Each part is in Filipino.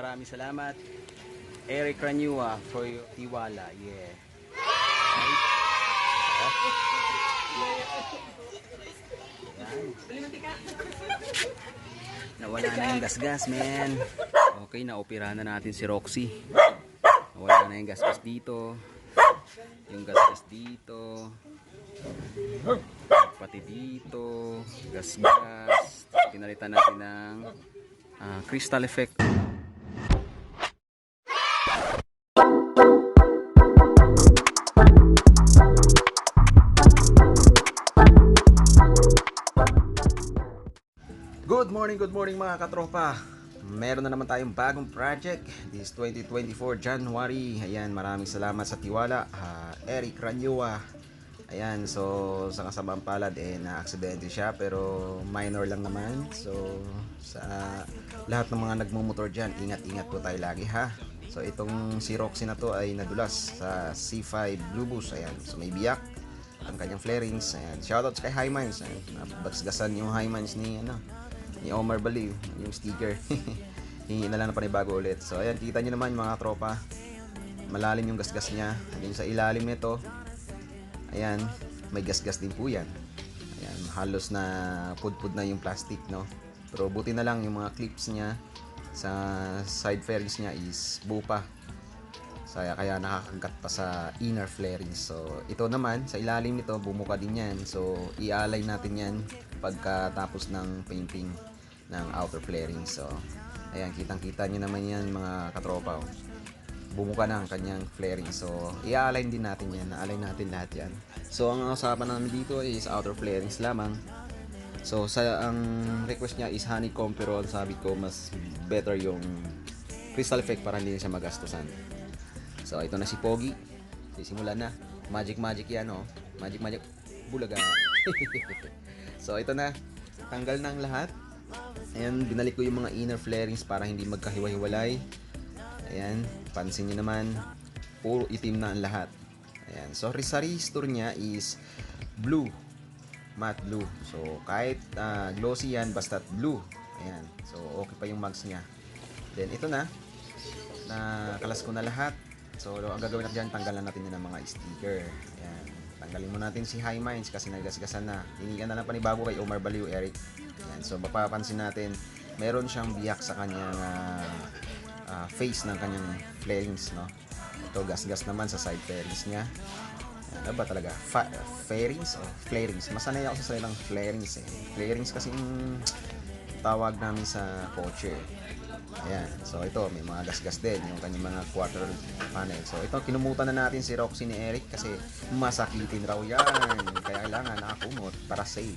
maraming salamat. Eric Ranyua for your tiwala. Yeah. Nawala na yung gasgas, man. Okay, naopera na natin si Roxy. Nawala na yung gasgas dito. Yung gasgas dito. Pati dito. Gasgas. Pinalitan natin ng ah, crystal effect. Good morning, good morning mga katropa. Meron na naman tayong bagong project. This 2024 January. Ayan, maraming salamat sa tiwala. Ah, Eric Ranyua. Ayan, so sa kasamang palad eh na-aksidente siya pero minor lang naman. So sa lahat ng mga nagmumotor dyan, ingat-ingat po tayo lagi ha. So itong si Roxy na to ay nadulas sa C5 Blue Bus. Ayan, so may biyak ang kanyang flarings. Ayan, shoutouts kay Hymans. Ayan, nabagsgasan yung Hymans ni ano, ni Omar Baliw, yung sticker. Hingi na lang ng panibago ulit. So ayan, kita nyo naman mga tropa. Malalim yung gasgas niya. Ayan, sa ilalim nito, ayan, may gasgas din po yan. Ayan, halos na pudpud na yung plastic, no? Pero buti na lang yung mga clips niya sa side fairings niya is buo pa. Saya kaya nakakagat pa sa inner flaring. So, ito naman, sa ilalim nito, bumuka din yan. So, i-align natin yan pagkatapos ng painting ng outer flaring. So, ayan, kitang-kita nyo naman yan mga katropa. oh. Bumuka na ang kanyang flaring. So, i-align din natin yan. Na-align natin lahat yan. So, ang usapan namin dito is outer flarings lamang. So, sa ang request niya is honeycomb pero sabi ko mas better yung crystal effect para hindi siya magastusan. So, ito na si Pogi. Sisimulan na. Magic magic yan, oh. Magic magic. Bulaga. so, ito na. Tanggal na ang lahat. Ayan, binalik ko yung mga inner flarings para hindi magkahiwa-hiwalay. Ayan, pansin nyo naman. Puro itim na ang lahat. Ayan, so resistor niya is blue. Matte blue. So, kahit ah, glossy yan, basta blue. Ayan, so okay pa yung mags niya. Then, ito na na kalas ko na lahat. So, ang gagawin natin dyan, tanggalan natin yun ng mga sticker. Ayan. Tanggalin mo natin si High Minds kasi nagasgasan na. Hinigan na lang panibago kay Omar Baliw, Eric. Ayan. So, mapapansin natin, meron siyang biyak sa kanyang ah, ah, face ng kanyang flames, no? Ito, gas-gas naman sa side fairings niya. Ano ba talaga? Fa- fairings o flarings? Masanay ako sa salitang flarings eh. Flarings kasi yung tawag namin sa kotse. Ayan. So ito, may mga gas-gas din yung kanyang mga quarter panel. So ito, kinumutan na natin si Roxy ni Eric kasi masakitin raw yan. Kaya kailangan nakakumot para safe.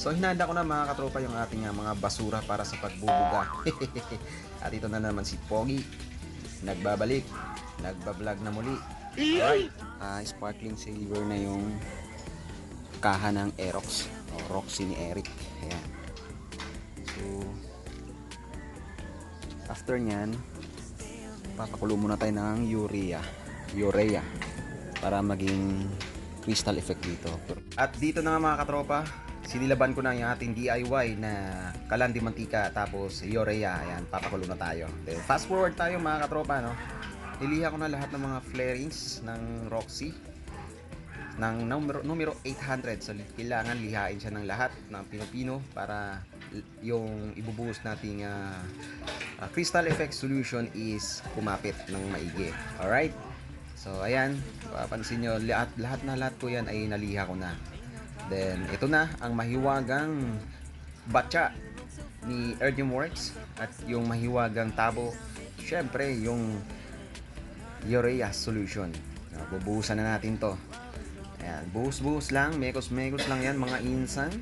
So hinanda ko na mga katropa yung ating ah, mga basura para sa pagbubuga. At ito na naman si Pogi. Nagbabalik. Nagbablog na muli. Alright. Ah, sparkling silver na yung kaha ng Aerox. O Roxy ni Eric. Ayan. After nyan, papakulo muna tayo ng urea. Urea. Para maging crystal effect dito. At dito na nga mga katropa, sinilaban ko na yung ating DIY na kalandi mantika tapos urea. Ayan, papakulo na tayo. Then, fast forward tayo mga katropa, no? Niliha ko na lahat ng mga flarings ng Roxy ng numero, numero 800. So, kailangan lihain siya ng lahat ng pino-pino para yung ibubuhos nating ah, ah, crystal effect solution is kumapit ng maigi. Alright? So, ayan. Papansin nyo, lahat, lahat na lahat ko yan ay naliha ko na. Then, ito na ang mahiwagang batya ni Erdium Works at yung mahiwagang tabo. Syempre, yung urea solution. Uh, bubuhusan na natin to. Ayan, buhos-buhos lang, mekos-mekos lang yan mga insan.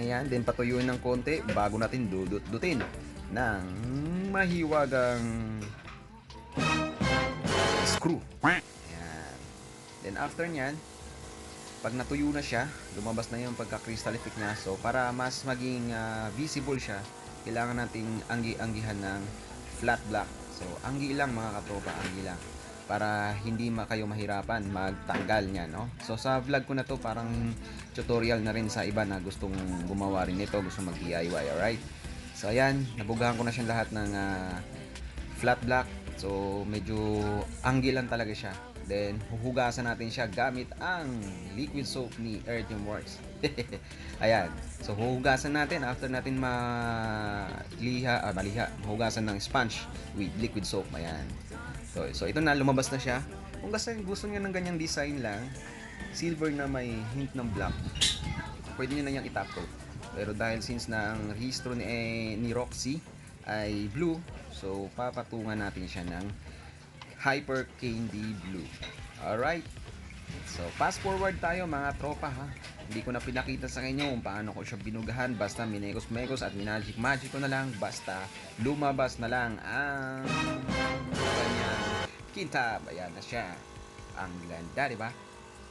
Ayan, then patuyuin ng konti bago natin dudut-dutin ng mahiwagang screw. Ayan. Then after nyan, pag natuyo na siya, lumabas na yung pagka-crystal effect niya. So, para mas maging ah, visible siya, kailangan nating anggi-anggihan ng flat block. So, anggi lang mga katropa, anggi lang. Para hindi ma kayo mahirapan magtanggal niya, no? So, sa vlog ko na to, parang tutorial na rin sa iba na gustong gumawa rin nito, gustong mag-DIY, alright? So, ayan, nabugahan ko na siyang lahat ng ah, flat black. So, medyo anggilan talaga siya. Then, huhugasan natin siya gamit ang liquid soap ni Earthen Works. Ayan. So, huhugasan natin after natin maliha, ah, maliha, hugasan ng sponge with liquid soap. Ayan. So, so ito na, lumabas na siya. Kung gusto, gusto niyo ng ganyang design lang, silver na may hint ng black, pwede niyo na niyang itap coat. Pero dahil since na ang rehistro ni, eh, ni Roxy ay blue, so papatungan natin siya ng Hyper Candy Blue. Alright. So, fast forward tayo mga tropa ha. Hindi ko na pinakita sa inyo kung paano ko siya binugahan. Basta minegos-megos at minagic magic ko na lang. Basta lumabas na lang ang kanyang kintab. Ayan na siya. Ang ganda, di ba?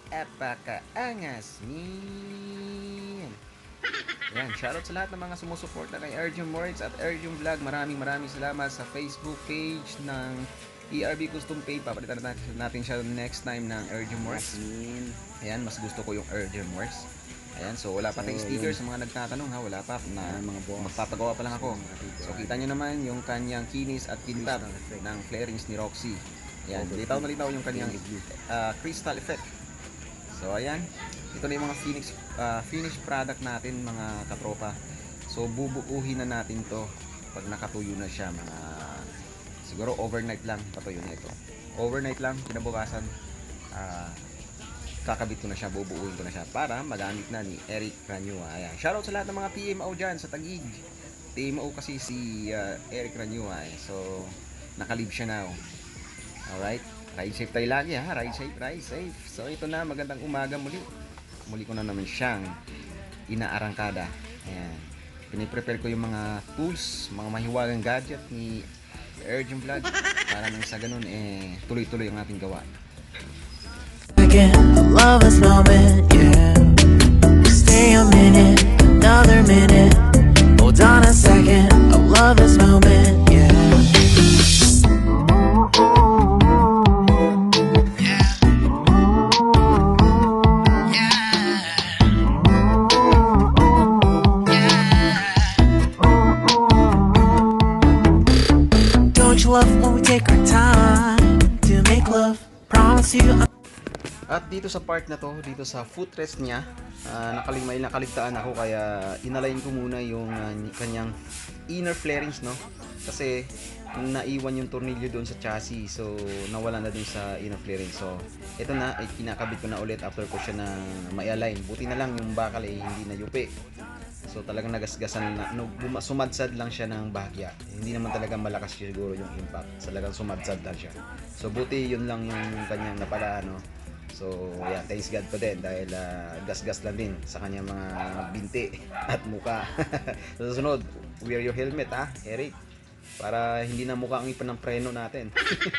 Epaka-angas min. Yan, shoutout sa lahat ng mga sumusuporta kay Erjun Moritz at Erjun Vlog. Maraming maraming salamat sa Facebook page ng ERB Custom Paid. Papalitan natin, natin siya next time ng Erjun Moritz. Ayan, mas gusto ko yung Erjun Moritz. Ayan, so wala pa So, tayong sticker yun. sa mga nagtatanong ha, wala pa na Ayan, mga boss. magpapagawa pa lang ako. So kita nyo naman yung kanyang kinis at kintab ng flarings ni Roxy. Over litaw na litaw yung kanyang uh, crystal effect. So ayan, ito na yung mga finished, uh, finished product natin mga katropa. So bubuuhin na natin to pag nakatuyo na siya mga siguro overnight lang patuyo na ito. Overnight lang, kinabukasan ah, kakabit ko na siya, bubuuin ko na siya para magamit na ni Eric Ranyua. Ayan. Shoutout sa lahat ng mga PMO dyan sa Tagig. PMO kasi si ah, Eric Ranyua. Eh. So, nakalib siya now. Alright? Ride safe tayo lagi ha. Ride safe, ride safe. So, ito na. Magandang umaga muli. Muli ko na naman siyang inaarangkada. Ayan. Piniprepare ko yung mga tools, mga mahiwagang gadget ni Urgent Vlog para nang sa ganun eh tuloy-tuloy ang ating gawa. I love this moment, yeah. Stay a minute, another minute. Hold on a second, I love this moment, At dito sa part na to, dito sa footrest niya, uh, nakalimay nakaligtaan ako kaya inalign ko muna yung ah, kanyang inner flarings no. Kasi naiwan yung tornilyo doon sa chassis so nawala na dun sa inner flaring. So ito na ay kinakabit ko na ulit after ko siya na mai-align. Buti na lang yung bakal ay hindi na yupi. So talagang nagasgasan na no, sumadsad lang siya ng bahagya. Hindi naman talaga malakas siguro yung impact. Talagang sumadsad lang siya. So buti yun lang yung kanyang napala ano. So yeah, thanks God pa din dahil ah, gas-gas lang din sa kanyang mga binti at muka. sa susunod, wear your helmet ha, Eric. Para hindi na mukha ang ipan ng preno natin.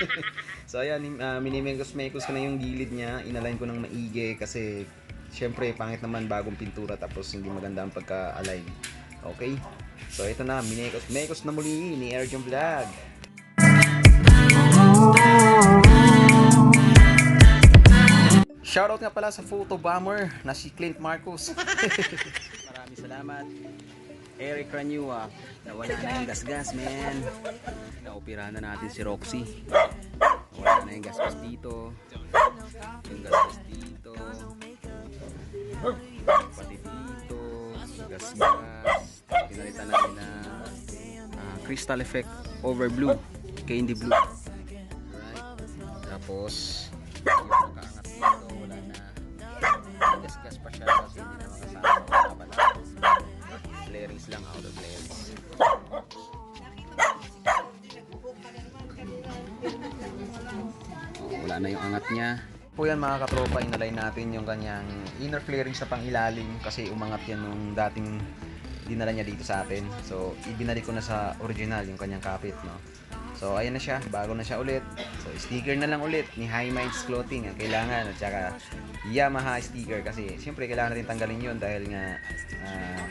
so ayan, uh, minimekos-mekos ko na yung gilid niya. Inalign ko ng maigi kasi syempre pangit naman bagong pintura tapos hindi maganda ang pagka-align. Okay? So ito na, minekos-mekos na muli ni Erjun Vlog. Shoutout nga pala sa photo bomber na si Clint Marcos. Maraming salamat. Eric Ranyua. Nawala na yung gasgas, man. Naoperahan na natin si Roxy. Nawala na yung gasgas dito. Yung gasgas dito. Pati dito. Gasgas. Pinalitan natin na ah, crystal effect over blue. Candy blue. Alright. Tapos, Flarings lang, out of. Oh, wala na yung angat niya. Po yan mga katropa, inalay natin yung kanyang inner flarings sa pangilalim kasi umangat yan nung dating dinala niya dito sa atin. So, ibinalik ko na sa original yung kanyang kapit, no? So, ayan na siya. Bago na siya ulit. So, sticker na lang ulit ni High Minds Clothing ang kailangan. At saka, Yamaha sticker kasi siyempre kailangan natin tanggalin yun dahil nga ah,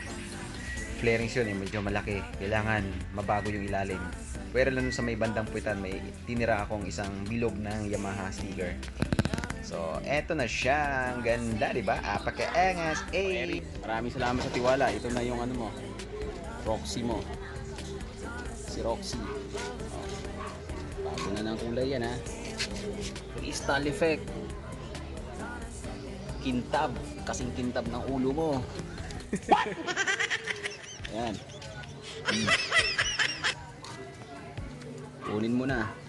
flarings yun, eh, medyo malaki. Kailangan mabago yung ilalim. Pero lang sa may bandang puwitan, may tinira akong isang bilog ng Yamaha sticker. So, eto na siya. Ang ganda, di ba? Apaka-angas. Eh. Maraming salamat sa tiwala. Ito na yung ano mo. Roxy mo. Si Roxy. Oh. kulay yan ha. Crystal effect. Kintab. Kasing kintab ng ulo mo. Ayan. Kunin mo na.